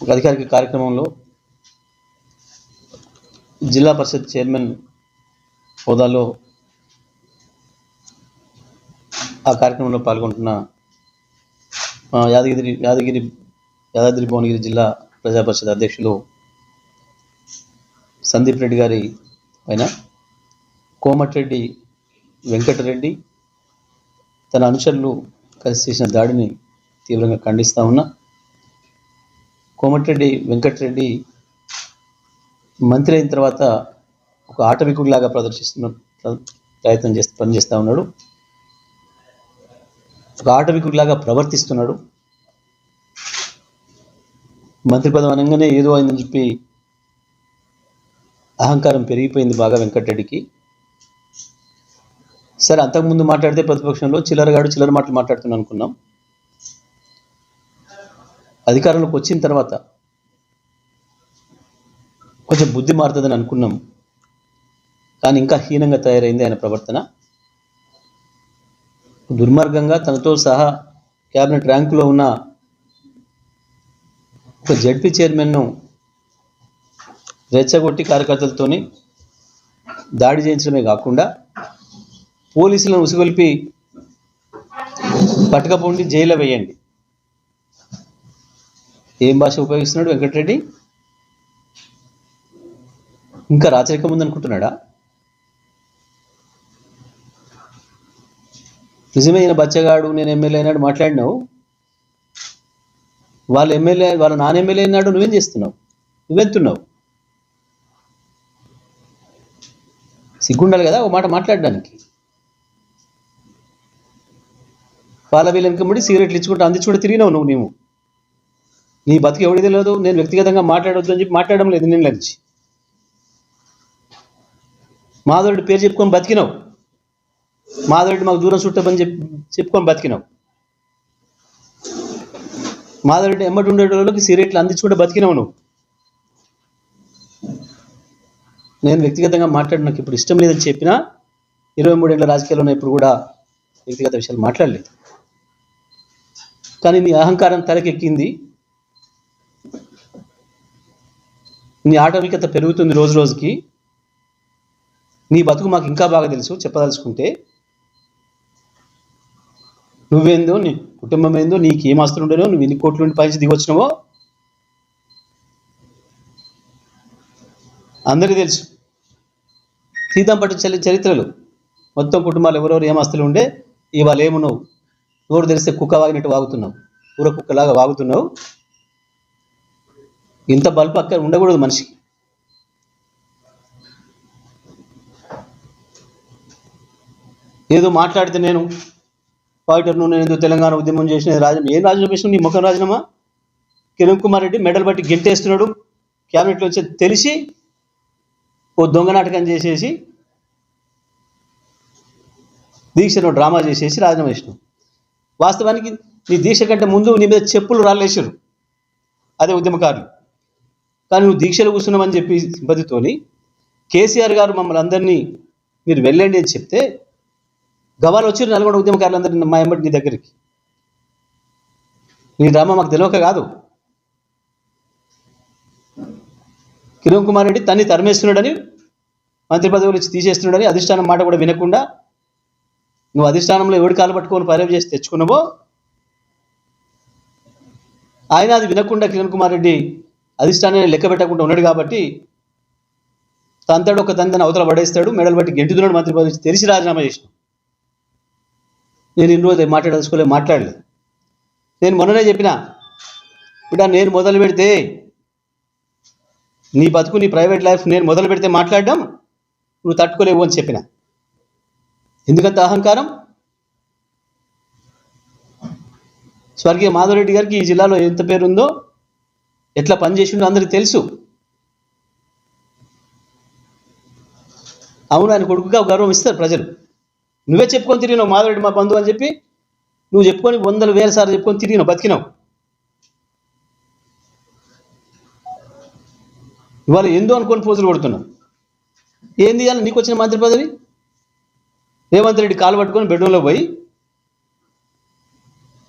ఒక అధికారిక కార్యక్రమంలో జిల్లా పరిషత్ చైర్మన్ హోదాలో ఆ కార్యక్రమంలో పాల్గొంటున్న యాదగిరి యాదగిరి యాదాద్రి భువనగిరి జిల్లా ప్రజా పరిషత్ అధ్యక్షులు సందీప్ రెడ్డి గారి పైన కోమటిరెడ్డి వెంకటరెడ్డి తన అనుచరులు కలిసి చేసిన దాడిని తీవ్రంగా ఖండిస్తా ఉన్నా కోమటిరెడ్డి వెంకటరెడ్డి మంత్రి అయిన తర్వాత ఒక ఆటవికుడిలాగా ప్రదర్శిస్తున్న ప్ర- ప్రయత్నం చేస్తూ పనిచేస్తూ ఉన్నాడు. ఒక ఆటవికుడిలాగా ప్రవర్తిస్తున్నాడు. మంత్రి పదం అనగానే ఏదో అయిందని చెప్పి అహంకారం పెరిగిపోయింది బాగా వెంకటరెడ్డికి. సరే అంతకుముందు మాట్లాడితే ప్రతిపక్షంలో చిల్లరగాడు చిల్లర మాటలు మాట్లాడుతున్నాను అనుకున్నాం. అధికారంలోకి వచ్చిన తర్వాత కొంచెం బుద్ధి మారుతుందని అనుకున్నాం. కానీ ఇంకా హీనంగా తయారైంది ఆయన ప్రవర్తన. దుర్మార్గంగా తనతో సహా క్యాబినెట్ ర్యాంకులో ఉన్న ఒక జడ్పీ చైర్మన్ను రెచ్చగొట్టి కార్యకర్తలతోని దాడి చేయించడమే కాకుండా పోలీసులను ఉసిగొల్పి పట్టుకపోండి జైల్లో వేయండి. ఏం భాష ఉపయోగిస్తున్నాడు వెంకటరెడ్డి? ఇంకా రాచరికం ఉందనుకుంటున్నాడా? నిజమే ఈయన బచ్చగాడు నేను ఎమ్మెల్యే అయినాడు మాట్లాడినావు. వాళ్ళ ఎమ్మెల్యే వాళ్ళ నాన్న ఎమ్మెల్యే అయినాడు నువ్వేం చేస్తున్నావు? నువ్వెంతున్నావు? సిగ్గుండాలి కదా ఒక మాట మాట్లాడడానికి. వాళ్ళ వీళ్ళకి ముడి సిగరెట్లు ఇచ్చుకుంటూ అందించుకుంటూ తిరిగినావు నువ్వు నీవు. నీ బతికి ఎవడి తెలియదు? నేను వ్యక్తిగతంగా మాట్లాడొద్దు అని చెప్పి మాట్లాడడం లేదు నేను నుంచి. మాధవుడి పేరు చెప్పుకొని బతికినావు. మాధవుడి మాకు దూరం చుట్టమని చెప్పి చెప్పుకొని బతికినావు. మాధవుడి ఎమ్మటి ఉండేటోళ్ళకి సిగరెట్లు అందించుకుంటే బతికినావు నువ్వు. నేను వ్యక్తిగతంగా మాట్లాడి నాకు ఇప్పుడు ఇష్టం లేదని చెప్పినా ఇరవై మూడేళ్ళ రాజకీయాల్లో ఇప్పుడు కూడా వ్యక్తిగత విషయాలు మాట్లాడలేదు. కానీ నీ అహంకారం తలకెక్కింది నీ ఆటవికత పెరుగుతుంది రోజు రోజుకి. నీ బతుకు మాకు ఇంకా బాగా తెలుసు చెప్పదలుచుకుంటే. నువ్వేందో నీ కుటుంబం ఏందో నీకు ఏం ఆస్తులు ఉండేనో నువ్వు ఎన్ని కోట్ల నుండి పైచి దిగొచ్చినవో అందరికీ తెలుసు. సీతంపట్టు చరి చరిత్రలు. మొత్తం కుటుంబాలు ఎవరెవరు ఏం ఆస్తులు ఉండే ఇవాళ ఏమున్నావు? నోరు తెలిస్తే కుక్క వాగినట్టు వాగుతున్నావు. ఊర కుక్కలాగా వాగుతున్నావు. ఇంత బల్బు అక్కడ ఉండకూడదు మనిషికి ఏదో మాట్లాడితే నేను ఫైటర్ను నేను ఏదో తెలంగాణ ఉద్యమం చేసిన రాజీనామా ఏం రాజీనామా చేసిన నీ ముఖం రాజీనామా కిరణ్ కుమార్ రెడ్డి మెడల్ బట్టి గెంటేస్తున్నాడు. క్యాబినెట్లో వచ్చి తెలిసి ఓ దొంగ నాటకం చేసేసి దీక్షను డ్రామా చేసేసి రాజీనామా చేసినావు. వాస్తవానికి నీ దీక్ష కంటే ముందు నీ మీద చెప్పులు రాళ్ళేసారు అదే ఉద్యమకారులు. కానీ నువ్వు దీక్షలు కూర్చున్నామని చెప్పి సింపతితోని కేసీఆర్ గారు మమ్మల్ని అందరినీ మీరు వెళ్ళండి అని చెప్తే గవాలు వచ్చారు నల్గొండ ఉద్యమకారులందరినీ మా ఎంబడి నీ దగ్గరికి. నీ డ్రామా మాకు తెలియక కాదు. కిరణ్ కుమార్ రెడ్డి తన్ని తరిమేస్తున్నాడని మంత్రి పదవులు ఇచ్చి తీసేస్తున్నాడని అధిష్టానం మాట కూడా వినకుండా నువ్వు అధిష్టానంలో ఎవడి కాలు పట్టుకొని పర్యవ చేసి తెచ్చుకున్నావో ఆయన అది వినకుండా కిరణ్ కుమార్ రెడ్డి అధిష్టానాన్ని లెక్క పెట్టకుండా ఉన్నాడు కాబట్టి తంతడు ఒక తంతని అవతల పడేస్తాడు మెడలు బట్టి గెంటుతున్నాడు మంత్రి పదవి తెరిచి తెలిసి రాజీనామా చేసినాం. నేను ఇన్ని రోజు మాట్లాడదలుచుకోలేదు మాట్లాడలేదు. నేను మొన్ననే చెప్పిన బిడ్డ నేను మొదలు పెడితే నీ బతుకు నీ ప్రైవేట్ లైఫ్ నేను మొదలు పెడితే మాట్లాడడం నువ్వు తట్టుకోలేవు అని చెప్పిన. ఎందుకంత అహంకారం? స్వర్గీయ మాధవరెడ్డి గారికి ఈ జిల్లాలో ఎంత పేరుందో ఎట్లా పనిచేసిండో అందరికీ తెలుసు. అవును ఆయన కొడుకుగా గౌరవం ఇస్తారు ప్రజలు. నువ్వే చెప్పుకొని తిరిగినావు మాధవరెడ్డి మా బంధువు అని చెప్పి. నువ్వు చెప్పుకొని వందలు వేల సార్లు చెప్పుకొని తిరిగినావు బతికినావు. ఇవాళ ఎందు అనుకొని పోజులు కొడుతున్నావు? ఏంది అని నీకు వచ్చిన మంత్రి పదవి? రేవంత్ రెడ్డి కాలు పట్టుకొని బెడ్రూమ్లో పోయి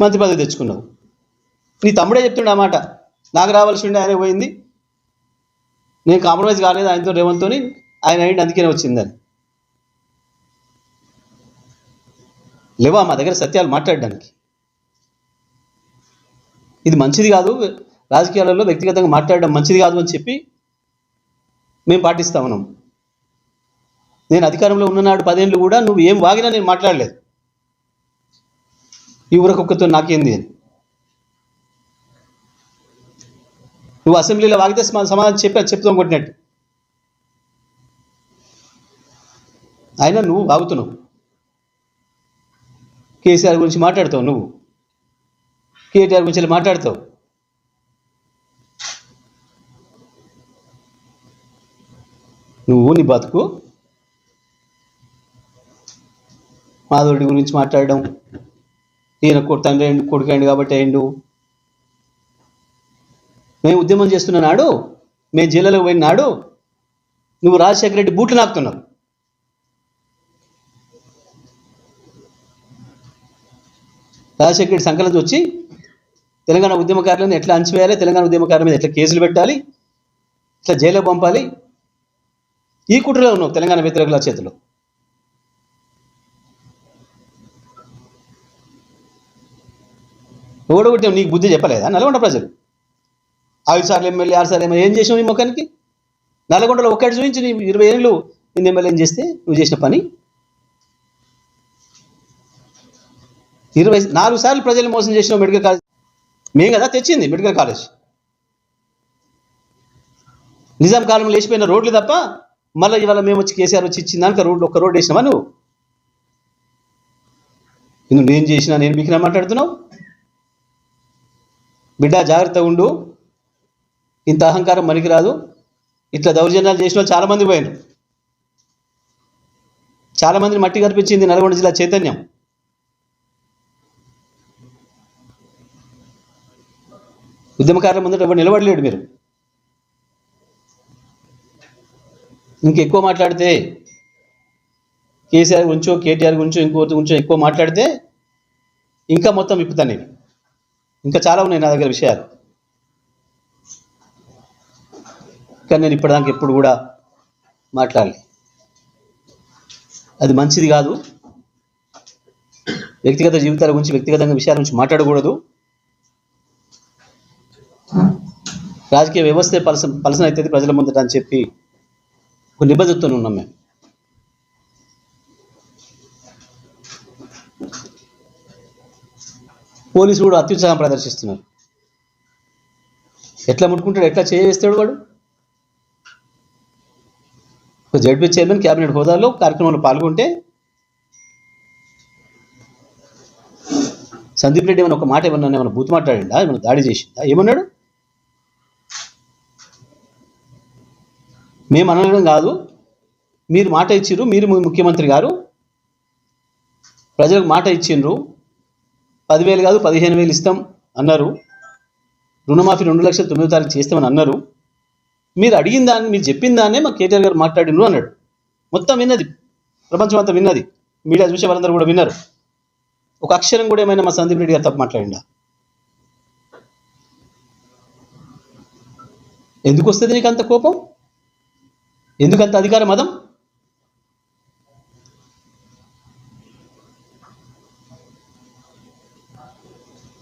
మంత్రి పదవి తెచ్చుకున్నావు. నీ తమ్ముడే చెప్తుండే ఆ మాట. నాకు రావాల్సి ఉండే ఆయన పోయింది. నేను కాంప్రమైజ్ కాలేదు ఆయనతో రేవంత్తో ఆయన అయింది అందుకనే వచ్చిందని. లేవా మా దగ్గర సత్యాలు మాట్లాడడానికి? ఇది మంచిది కాదు. రాజకీయాలలో వ్యక్తిగతంగా మాట్లాడడం మంచిది కాదు అని చెప్పి మేము పాటిస్తా ఉన్నాం. నేను అధికారంలో ఉన్ననాడు పదేళ్ళు కూడా నువ్వు ఏం వాగినా నేను మాట్లాడలేదు. ఈ ఊరకొక్కతో నాకేంది అని. నువ్వు అసెంబ్లీలో వాగితే సమాధానం చెప్పి చెప్తాం కొట్టినట్టు. అయినా నువ్వు వాగుతున్నావు. కేసీఆర్ గురించి మాట్లాడతావు నువ్వు. కేటీఆర్ గురించి మాట్లాడతావు? నువ్వు నీ బతుకు మాధవుడి గురించి మాట్లాడడం. ఈయన కొ- తండ్రి కొడుకు అయిండు కాబట్టి అయ్యండు మేము ఉద్యమం చేస్తున్న నాడు మేము జైలులోకి పోయిన నాడు నువ్వు రాజశేఖర రెడ్డి బూట్లు నాకుతున్నావు. రాజశేఖర రెడ్డి సంకలనం వచ్చి తెలంగాణ ఉద్యమకారులను ఎట్లా అంచివేయాలి తెలంగాణ ఉద్యమకారుల మీద ఎట్లా కేసులు పెట్టాలి ఇట్లా జైల్లో పంపాలి? ఈ కుట్రలో ఉన్నావు తెలంగాణ వ్యతిరేకుల చేతిలో. ఓడగొట్టావు నీకు బుద్ధి చెప్పలేదా? నల్గొండ ప్రజలు. ఐదు సార్లు ఎమ్మెల్యే ఆరు సార్లు ఎమ్మెల్యే. ఏం చేసావు ఈ ముఖానికి? నల్గొండలో ఒక్కటి చూపించి నీ ఇరవై ఏళ్ళు నేను ఎమ్మెల్యే చేస్తే నువ్వు చేసిన పని? ఇరవై నాలుగు సార్లు ప్రజలు మోసం చేసిన మెడికల్ కాలేజ్. మేము కదా తెచ్చింది మెడికల్ కాలేజ్. నిజాం కాలంలో లేచిపోయిన రోడ్లు తప్ప మళ్ళీ ఇవాళ మేము వచ్చి కేసీఆర్ వచ్చి ఇచ్చిన దానికి రోడ్లు ఒక్క రోడ్డు వేసినావా నువ్వు? నువ్వు నేను చేసినా నేను మీకు మాట్లాడుతున్నావు? బిడ్డ జాగ్రత్త ఉండు. ఇంత అహంకారం మనకి రాదు. ఇట్లా దౌర్జన్యాలు చేసిన వాళ్ళు చాలామంది పోయారు చాలామందిని మట్టి కనిపించింది నల్గొండ జిల్లా చైతన్యం. ఉద్యమకారుల ముందట ఎవరు నిలబడలేడు మీరు. ఇంకెక్కువ మాట్లాడితే కేసీఆర్ గురించో కేటీఆర్ గురించో ఇంకోటి గురించో ఎక్కువ మాట్లాడితే ఇంకా మొత్తం విప్పుతాను నేను. ఇంకా చాలా ఉన్నాయి నా దగ్గర విషయాలు. కానీ నేను ఇప్పటిదాకా ఎప్పుడు కూడా మాట్లాడలే. అది మంచిది కాదు. వ్యక్తిగత జీవితాల గురించి వ్యక్తిగతంగా విషయాల గురించి మాట్లాడకూడదు. రాజకీయ వ్యవస్థ పలస పలసన అవుతుంది ప్రజల ముందట అని చెప్పి ఒక నిబద్ధతతో ఉన్నాం మేము. పోలీసులు కూడా అత్యుత్సాహం ప్రదర్శిస్తున్నారు. ఎట్లా ముట్టుకుంటాడు ఎట్లా చేయవేస్తాడు వాడు? ఒక జడ్పీ చైర్మన్ క్యాబినెట్ హోదాలో కార్యక్రమంలో పాల్గొంటే సందీప్ రెడ్డి ఏమైనా ఒక మాట ఏమన్నా ఏమైనా బూత్ మాట్లాడిందా ఏమైనా దాడి చేసిందా ఏమన్నాడు? మేము అనడం కాదు. మీరు మాట ఇచ్చిర్రు. మీరు ముఖ్యమంత్రి గారు. ప్రజలకు మాట ఇచ్చిండ్రు పదివేలు కాదు పదిహేను వేలు ఇస్తాం అన్నారు. రుణమాఫీ రెండు లక్షల తొమ్మిదో తారీఖు చేస్తామని అన్నారు. మీరు అడిగిన దాన్ని మీరు చెప్పిన దాన్నే మా కేటీఆర్ గారు మాట్లాడిండ్రు అన్నాడు. మొత్తం విన్నది. ప్రపంచం అంతా విన్నది. మీడియా చూసే వాళ్ళందరూ కూడా విన్నారు. ఒక అక్షరం కూడా ఏమైనా మా సందీప్ రెడ్డి గారు తప్పు మాట్లాడిండా? ఎందుకు వస్తుంది నీకు అంత కోపం? ఎందుకు అంత అధికార మదం?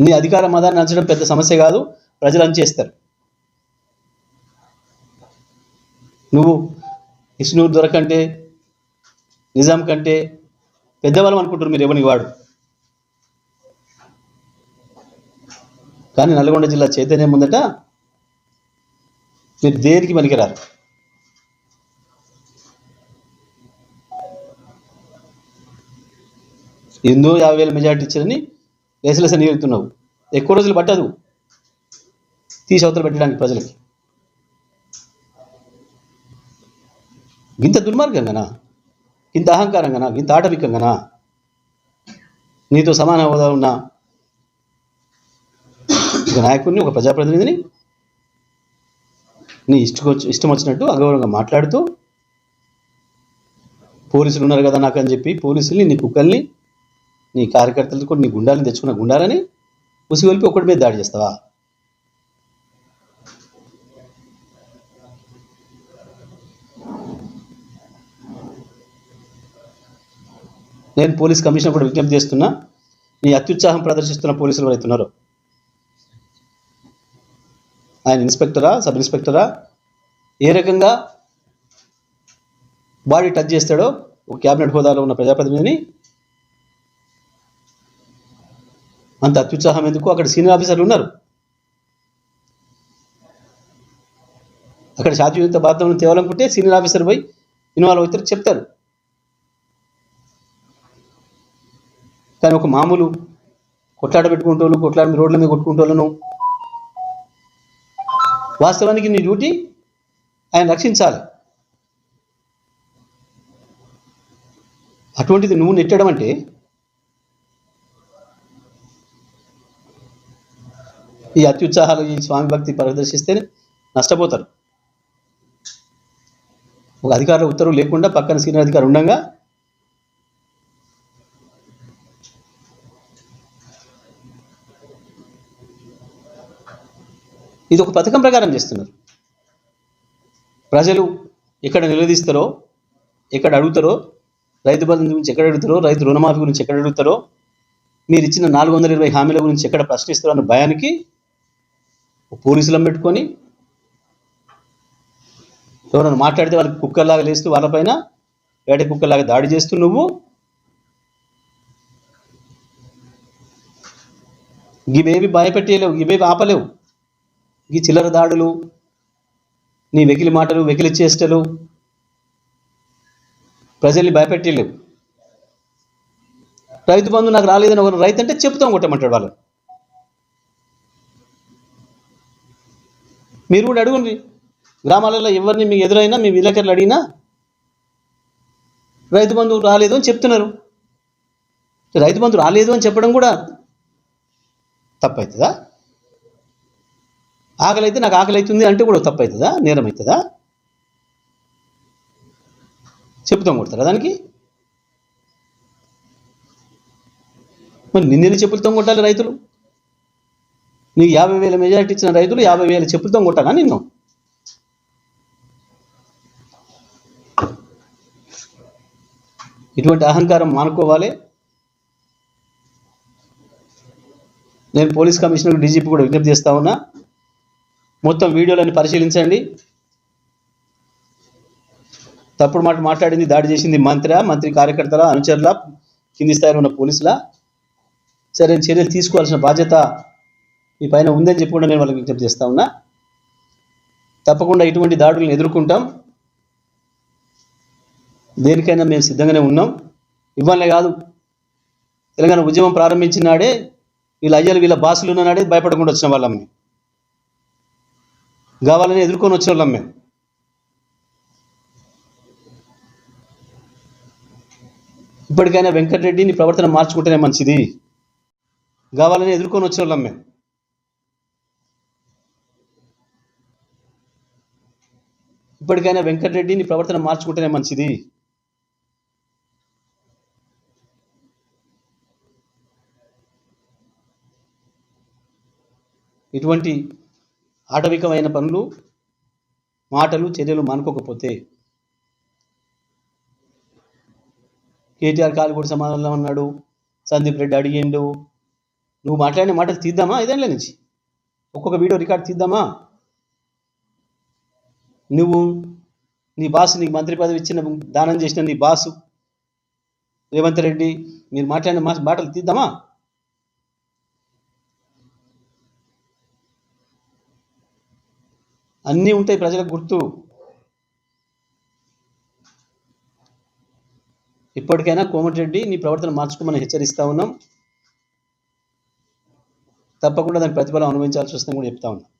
నీ అధికార మదాన్ని అంచడం పెద్ద సమస్య కాదు. ప్రజలు అంచేస్తారు నువ్వు ఇష్ణూరు దొరకంటే నిజాం కంటే పెద్దవాళ్ళం అనుకుంటారు మీరు ఎవరికి వాడు. కానీ నల్గొండ జిల్లా చైతన్యం ముందట మీరు దేనికి పనికిరారు? ఎన్నో యాభై వేల మెజార్టీ ఇచ్చారని లేసలేస నీరుతున్నావు ఎక్కువ రోజులు పట్టదు. తీసి అవతల పెట్టడానికి ప్రజలకి. ఇంత దుర్మార్గంగానా? ఇంత అహంకారంగానా? ఇంత ఆటవికంగానా నీతో సమాన హోదా ఉన్న? ఒక నాయకుడిని ఒక ప్రజాప్రతినిధిని నీ ఇష్టం ఇష్టం వచ్చినట్టు అగౌరవంగా మాట్లాడుతూ పోలీసులు ఉన్నారు కదా నాకు అని చెప్పి పోలీసుల్ని నీ కుక్కల్ని నీ కార్యకర్తలు కూడా నీ గుండాలని తెచ్చుకున్న గుండాలని ఉసిగొలిపి ఒకటి మీద దాడి చేస్తావా? నేను పోలీస్ కమిషనర్ కూడా విజ్ఞప్తి చేస్తున్నా నీ అత్యుత్సాహం ప్రదర్శిస్తున్న పోలీసులు ఎవరైతున్నారు ఆయన ఇన్స్పెక్టరా సబ్ ఇన్స్పెక్టరా ఏ రకంగా బాడీ టచ్ చేస్తాడో ఒక క్యాబినెట్ హోదాలో ఉన్న ప్రజాప్రతినిధిని అంత అత్యుత్సాహం ఎందుకు అక్కడ సీనియర్ ఆఫీసర్లు ఉన్నారు అక్కడ శాంతియుత బాధ్యతను తేవాలనుకుంటే సీనియర్ ఆఫీసర్ పోయి ఇన్వాల్వ్ అవుతారు చెప్తారు కానీ ఒక మామూలు కొట్లాడ పెట్టుకుంటూ కొట్లాడ రోడ్ల మీద కొట్టుకుంటోళ్ళను వాస్తవానికి నీ డ్యూటీ ఆయన రక్షించాలి. అటువంటిది నువ్వు నెట్టడం అంటే ఈ అత్యుత్సాహాలు ఈ స్వామి భక్తి ప్రదర్శిస్తేనే నష్టపోతారు. ఒక అధికారుల ఉత్తర్వు లేకుండా పక్కన సీనియర్ అధికారి ఉండగా ఇది ఒక పథకం ప్రకారం చేస్తున్నారు. ప్రజలు ఎక్కడ నిలదీస్తారో ఎక్కడ అడుగుతారో రైతు బంధు గురించి ఎక్కడ అడుగుతారో రైతు రుణమాఫీ గురించి ఎక్కడ అడుగుతారో మీరు ఇచ్చిన నాలుగు వందల ఇరవై హామీల గురించి ఎక్కడ ప్రశ్నిస్తారో అన్న భయానికి పోలీసులను పెట్టుకొని ఎవరైనా మాట్లాడితే వాళ్ళకి కుక్కర్లాగా లేస్తూ వాళ్ళపైన వేట కుక్కర్లాగా దాడి చేస్తూ నువ్వు ఇవేవి భయపెట్టేయలేవు ఇవేవి ఆపలేవు. ఈ చిల్లర దాడులు నీ వెకిలి మాటలు వెకిలి చేష్టలు ప్రజల్ని భయపెట్టలేవు రైతు బంధు నాకు రాలేదని ఒక రైతు అంటే చెప్తాం కొట్టమంటాడు వాళ్ళు మీరు కూడా అడుగుండి. గ్రామాలలో ఎవరిని మీకు ఎదురైనా మీ విలేకరులు అడిగినా రైతు బంధు రాలేదు అని చెప్తున్నారు. రైతు బంధు రాలేదు అని చెప్పడం కూడా తప్పవుతుందా ఆకలి అయితే నాకు ఆకలి అవుతుంది అంటే కూడా తప్పు అవుతుందా నేరం అవుతుందా చెప్తాం కొడతారా దానికి? మరి నిన్నెన్ని చెప్పులతో కొట్టాలి రైతులు? నీకు యాభై వేల మెజారిటీ ఇచ్చిన రైతులు యాభై వేల చెప్పులతో కొట్టాలా నిన్ను? ఇటువంటి అహంకారం మానుకోవాలి. నేను పోలీస్ కమిషనర్ డీజీపీ కూడా విజ్ఞప్తి చేస్తా ఉన్నా. మొత్తం వీడియోలను పరిశీలించండి. తప్పుడు మాట మాట్లాడింది దాడి చేసింది మంత్రి మంత్రి కార్యకర్తల అనుచరుల కింది స్థాయిలో ఉన్న పోలీసుల. సరే చర్యలు తీసుకోవాల్సిన బాధ్యత మీ పైన ఉందని చెప్పి కూడా నేను వాళ్ళకి విజ్ఞప్తి చేస్తా ఉన్నా. తప్పకుండా ఇటువంటి దాడులను ఎదుర్కొంటాం. దేనికైనా మేము సిద్ధంగానే ఉన్నాం. ఇవ్వాలనే కాదు తెలంగాణ ఉద్యమం ప్రారంభించినాడే వీళ్ళ అయ్యాలు వీళ్ళ బాసులు ఉన్నాడే భయపడకుండా వచ్చిన వాళ్ళం. కావాలని ఎదుర్కొని వచ్చిన వాళ్ళం మేము ఇప్పటికైనా వెంకటరెడ్డి నీ ప్రవర్తన మార్చుకుంటేనే మంచిది. కావాలని ఎదుర్కొని వచ్చిన వాళ్ళం మేము ఇప్పటికైనా వెంకటరెడ్డి నీ ప్రవర్తన మార్చుకుంటేనే మంచిది. ఇటువంటి ఆటవికమైన పనులు మాటలు చర్యలు మానుకోకపోతే కేటీఆర్ కాలు కూడా ఉన్నాడు. సందీప్ రెడ్డి అడిగిండు. నువ్వు మాట్లాడిన మాటలు తీద్దామా? ఐదేళ్ళ నుంచి. ఒక్కొక్క వీడియో రికార్డ్ తీద్దామా? నువ్వు నీ బాసు నీకు మంత్రి పదవి ఇచ్చిన దానం చేసిన నీ బాసు రేవంత్ రెడ్డి మీరు మాట్లాడిన మాటలు తీద్దామా? అన్నీ ఉంటాయి ప్రజలకు గుర్తు. ఇప్పటికైనా కోమటిరెడ్డి నీ ప్రవర్తన మార్చుకోమని హెచ్చరిస్తా ఉన్నాం. తప్పకుండా దాని ప్రతిఫలం అనుభవించాల్సి వస్తుందని కూడా చెప్తా ఉన్నాం.